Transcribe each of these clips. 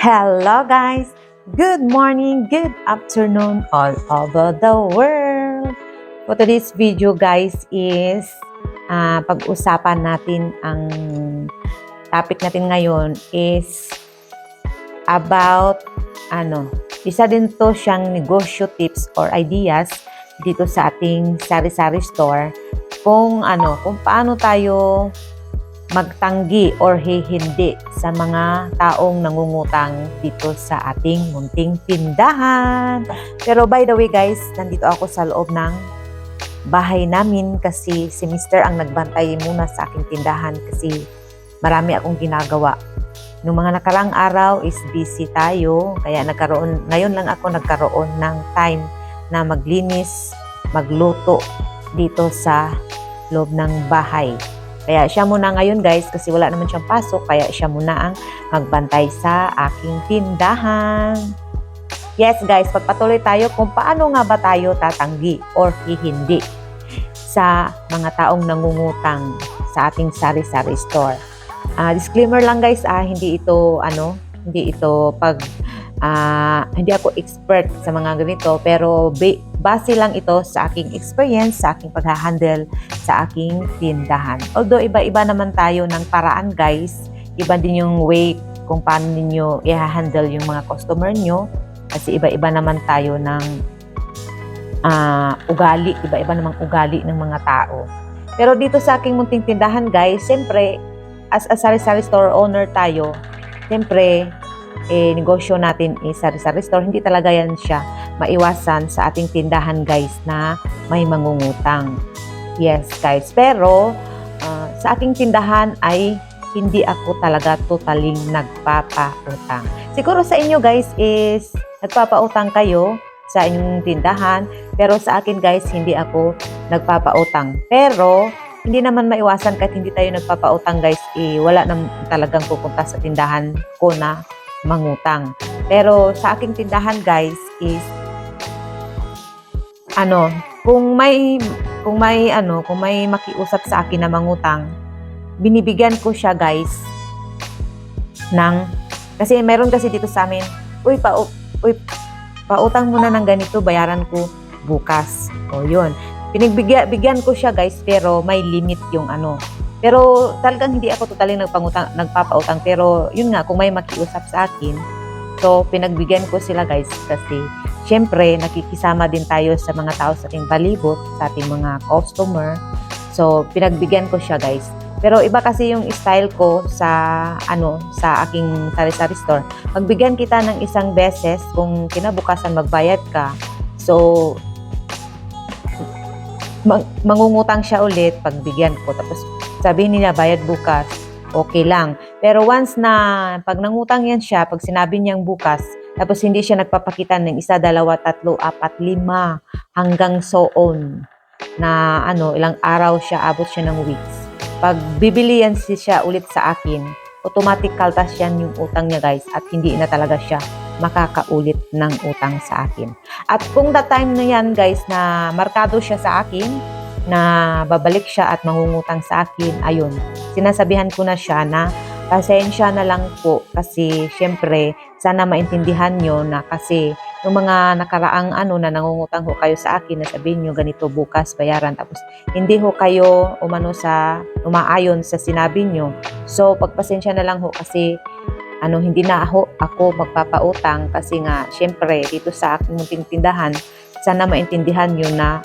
Hello guys! Good morning, good afternoon all over the world! For today's video guys is ah, pag-usapan natin ang topic natin ngayon is about ano, isa din to siyang negosyo tips or ideas dito sa ating sari-sari store kung ano, kung paano tayo magtanggi or hihindi sa mga taong nangungutang dito sa ating munting tindahan. Pero by the way guys, nandito ako sa loob ng bahay namin kasi si Mr. ang nagbantay muna sa aking tindahan kasi marami akong ginagawa. Noong mga nakarang araw is busy tayo, kaya nagkaroon, ngayon lang ako nagkaroon ng time na maglinis, magluto dito sa loob ng bahay. Kaya siya muna ngayon guys kasi wala naman siyang pasok kaya siya muna ang magbantay sa aking tindahan. Yes guys, pagpatuloy tayo kung paano nga ba tayo tatanggi or hihindi sa mga taong nangungutang sa ating sari-sari store. Ah, disclaimer lang guys, ah, hindi ito ano, hindi ito pag ah, hindi ako expert sa mga ganito pero ba- base lang ito sa aking experience, sa aking paghahandle sa aking tindahan. Although iba-iba naman tayo ng paraan guys, iba din yung way kung paano ninyo i-handle yung mga customer nyo kasi iba-iba naman tayo ng ah, ugali, iba-iba namang ugali ng mga tao. Pero dito sa aking munting tindahan guys, siyempre as a sari-sari store owner tayo, siyempre eh, negosyo natin is sari-sari store, hindi talaga yan siya maiwasan sa ating tindahan guys na may mangungutang. Yes guys, pero ah, sa aking tindahan ay hindi ako talaga totaling nagpapautang. Siguro sa inyo guys is nagpapautang kayo sa inyong tindahan, pero sa akin guys hindi ako nagpapautang. Pero hindi naman maiwasan kahit hindi tayo nagpapautang guys, eh, wala nang talagang pupunta sa tindahan ko na mangutang. Pero sa aking tindahan guys is ano, kung may kung may ano, kung may makiusap sa akin na mangutang, binibigyan ko siya guys ng kasi meron kasi dito sa amin, uy pa uy pautang muna ng ganito, bayaran ko bukas. O yun. Pinagbigyan bigyan ko siya guys, pero may limit yung ano. Pero talagang hindi ako totally nagpangutang, nagpapautang. Pero yun nga, kung may makiusap sa akin, so pinagbigyan ko sila guys kasi syempre nakikisama din tayo sa mga tao sa ating palibot, sa ating mga customer. So pinagbigyan ko siya guys. Pero iba kasi yung style ko sa ano sa aking sari-sari store. Magbigyan kita ng isang beses kung kinabukasan magbayad ka. So mag- mangungutang siya ulit pagbigyan ko tapos sabihin niya bayad bukas. Okay lang. Pero once na pag nangutang yan siya pag sinabi niyang bukas tapos hindi siya nagpapakita ng isa, dalawa, tatlo, apat, lima hanggang so on na ano ilang araw siya abot siya ng weeks. Pag bibili yan si siya ulit sa akin automatic kaltas yan yung utang niya guys at hindi na talaga siya makakaulit ng utang sa akin. At kung that time na yan guys na markado siya sa akin, na babalik siya at mangungutang sa akin, ayun, sinasabihan ko na siya na pasensya na lang po kasi syempre sana maintindihan nyo na kasi yung mga nakaraang ano na nangungutang ho kayo sa akin na sabihin nyo ganito bukas bayaran tapos hindi ho kayo umano sa umaayon sa sinabi nyo. So pagpasensya na lang ho kasi ano hindi na ako, ako magpapautang kasi nga syempre dito sa aking munting tindahan sana maintindihan nyo na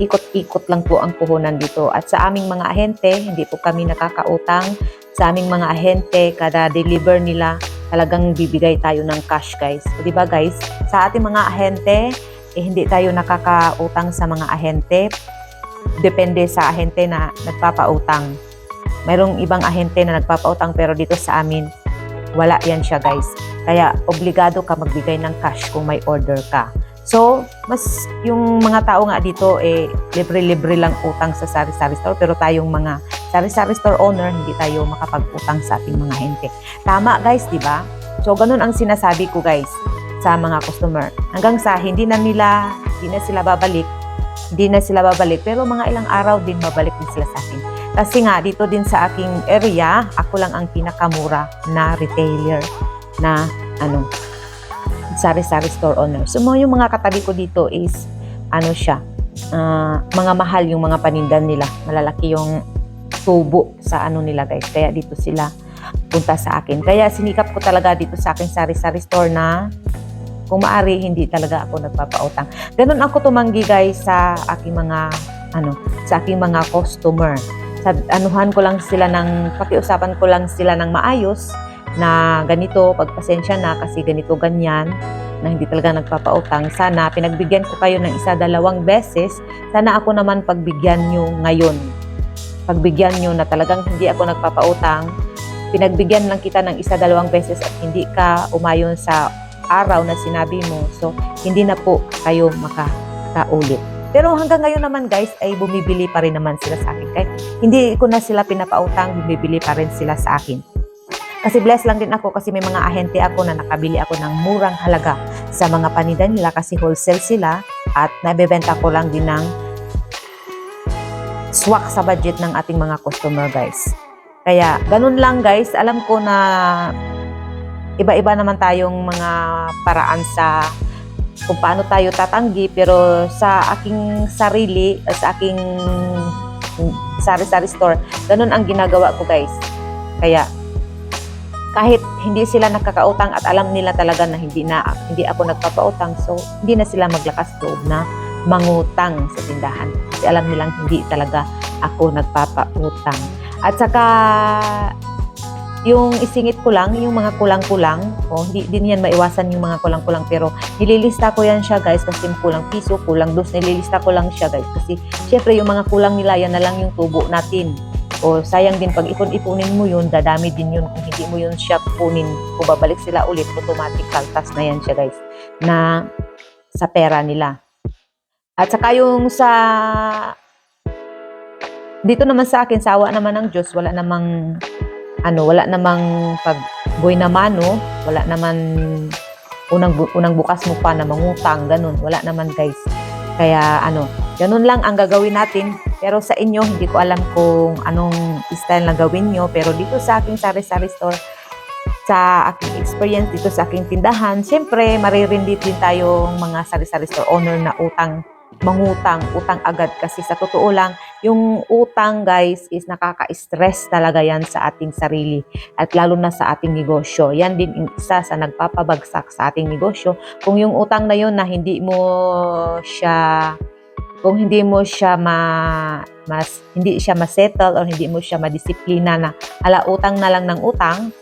ikot-ikot lang po ang puhunan dito. At sa aming mga ahente hindi po kami nakakautang. Sa aming mga ahente kada deliver nila talagang bibigay tayo ng cash guys. O di ba guys? Sa ating mga ahente eh, hindi tayo nakakautang sa mga ahente. Depende sa ahente na nagpapautang. Mayroong ibang ahente na nagpapautang pero dito sa amin wala yan siya guys. Kaya obligado ka magbigay ng cash kung may order ka. So, mas yung mga tao nga dito eh libre-libre lang utang sa sari-sari store pero tayong mga sari-sari store owner hindi tayo makapag-utang sa ating mga hente. Tama guys, di ba? So, ganun ang sinasabi ko guys sa mga customer. Hanggang sa hindi na nila, hindi na sila babalik, hindi na sila babalik pero mga ilang araw din babalik din sila sa akin. Kasi nga, dito din sa aking area, ako lang ang pinakamura na retailer na ano, sari-sari store owner. So, yung mga katabi ko dito is, ano siya, ah, mga mahal yung mga panindan nila. Malalaki yung tubo sa ano nila guys. Kaya dito sila punta sa akin. Kaya sinikap ko talaga dito sa aking sari-sari store na kung maari, hindi talaga ako nagpapautang. Ganun ako tumanggi guys sa aking mga ano, sa aking mga customer. Sa anuhan ko lang sila ng pakiusapan ko lang sila ng maayos na ganito, pagpasensya na kasi ganito ganyan na hindi talaga nagpapautang. Sana pinagbigyan ko kayo ng isa dalawang beses. Sana ako naman pagbigyan nyo ngayon. Pagbigyan nyo na talagang hindi ako nagpapautang. Pinagbigyan lang kita ng isa dalawang beses at hindi ka umayon sa araw na sinabi mo. So, hindi na po kayo makakaulit. Pero hanggang ngayon naman guys, ay bumibili pa rin naman sila sa akin. Kahit hindi ko na sila pinapautang, bumibili pa rin sila sa akin. Kasi blessed lang din ako kasi may mga ahente ako na nakabili ako ng murang halaga sa mga paninda nila kasi wholesale sila at nabebenta ko lang din ng swak sa budget ng ating mga customer guys. Kaya ganun lang guys, alam ko na iba-iba naman tayong mga paraan sa kung paano tayo tatanggi pero sa aking sarili, sa aking sari-sari store, ganun ang ginagawa ko guys. Kaya kahit hindi sila nakakautang at alam nila talaga na hindi na hindi ako nagpapautang so hindi na sila maglakas loob na mangutang sa tindahan. Kasi alam nilang hindi talaga ako nagpapautang. At saka yung isingit ko lang, yung mga kulang-kulang, o hindi din yan maiwasan yung mga kulang-kulang, pero nililista ko yan siya guys kasi kulang piso, kulang dos, nililista ko lang siya guys. Kasi syempre yung mga kulang nila, yan na lang yung tubo natin. O sayang din pag ipon-ipunin mo yun, dadami din yun kung hindi mo yun siya kunin, kung babalik sila ulit, automatic kaltas na yan siya guys, na sa pera nila. At saka yung sa dito naman sa akin, sawa naman ng Diyos, wala namang ano, wala namang pag boy na mano, wala naman unang unang bukas mo pa na mangutang, ganun. Wala naman, guys. Kaya ano, ganun lang ang gagawin natin. Pero sa inyo, hindi ko alam kung anong style na gawin nyo. Pero dito sa aking sari-sari store, sa aking experience dito sa aking tindahan, siyempre, maririndi din tayong mga sari-sari store owner na utang mangutang, utang agad kasi sa totoo lang, yung utang guys is nakaka-stress talaga yan sa ating sarili at lalo na sa ating negosyo. Yan din yung isa sa nagpapabagsak sa ating negosyo. Kung yung utang na yun na hindi mo siya kung hindi mo siya ma mas hindi siya ma-settle or hindi mo siya madisiplina na ala utang na lang ng utang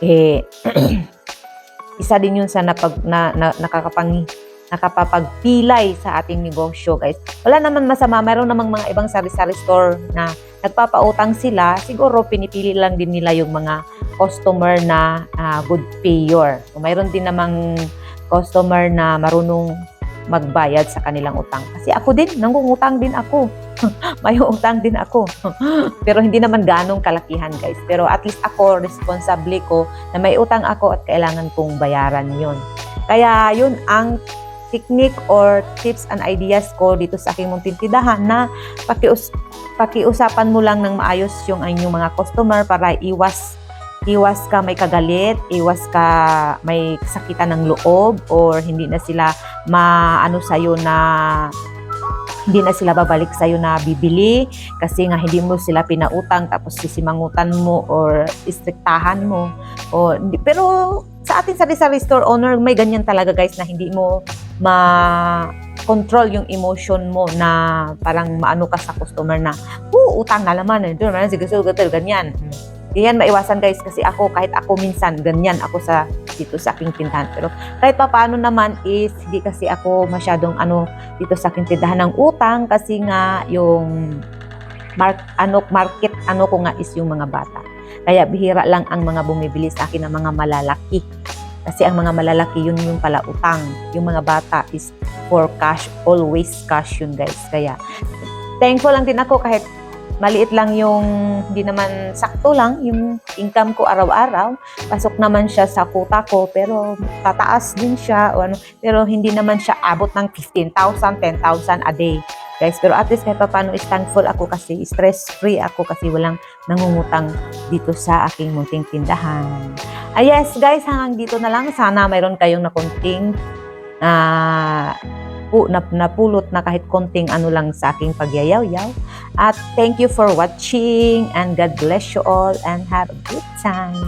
eh isa din yun sa napag, na, na, nakakapang nakapapagpilay sa ating negosyo, guys. Wala naman masama. Meron namang mga ibang sari-sari store na nagpapautang sila. Siguro pinipili lang din nila yung mga customer na ah, good payer. Mayroon din namang customer na marunong magbayad sa kanilang utang. Kasi ako din, nangungutang din ako. May utang din ako. Pero hindi naman ganong kalakihan, guys. Pero at least ako, responsable ko na may utang ako at kailangan kong bayaran yon. Kaya yun ang technique or tips and ideas ko dito sa aking munting tindahan na pakius pakiusapan mo lang ng maayos yung inyong mga customer para iwas iwas ka may kagalit, iwas ka may kasakitan ng loob or hindi na sila maano sa'yo na hindi na sila babalik sa'yo na bibili kasi nga hindi mo sila pinautang tapos sisimangutan mo or istriktahan mo. O, pero sa ating sari-sari store owner, may ganyan talaga guys na hindi mo ma-control yung emotion mo na parang maano ka sa customer na, oh, utang na naman, eh. Ganyan. Di yan maiwasan guys kasi ako, kahit ako minsan, ganyan ako sa dito sa aking tindahan. Pero kahit pa paano naman is, hindi kasi ako masyadong ano dito sa aking tindahan ng utang kasi nga yung mark, ano, market ano ko nga is yung mga bata. Kaya bihira lang ang mga bumibili sa akin ng mga malalaki. Kasi ang mga malalaki, yun yung pala utang. Yung mga bata is for cash, always cash yun guys. Kaya thankful lang din ako kahit maliit lang yung, hindi naman sakto lang yung income ko araw-araw. Pasok naman siya sa kuta ko, pero tataas din siya. O ano, pero hindi naman siya abot ng 15,000, 10,000 a day. guys. Pero at least kahit paano is thankful ako kasi stress-free ako kasi walang nangungutang dito sa aking munting tindahan. Ah, yes, guys, hanggang dito na lang. Sana mayroon kayong na konting ah, pu, na, napulot na kahit konting ano lang sa aking pagyayaw-yaw. At thank you for watching and God bless you all and have a good time.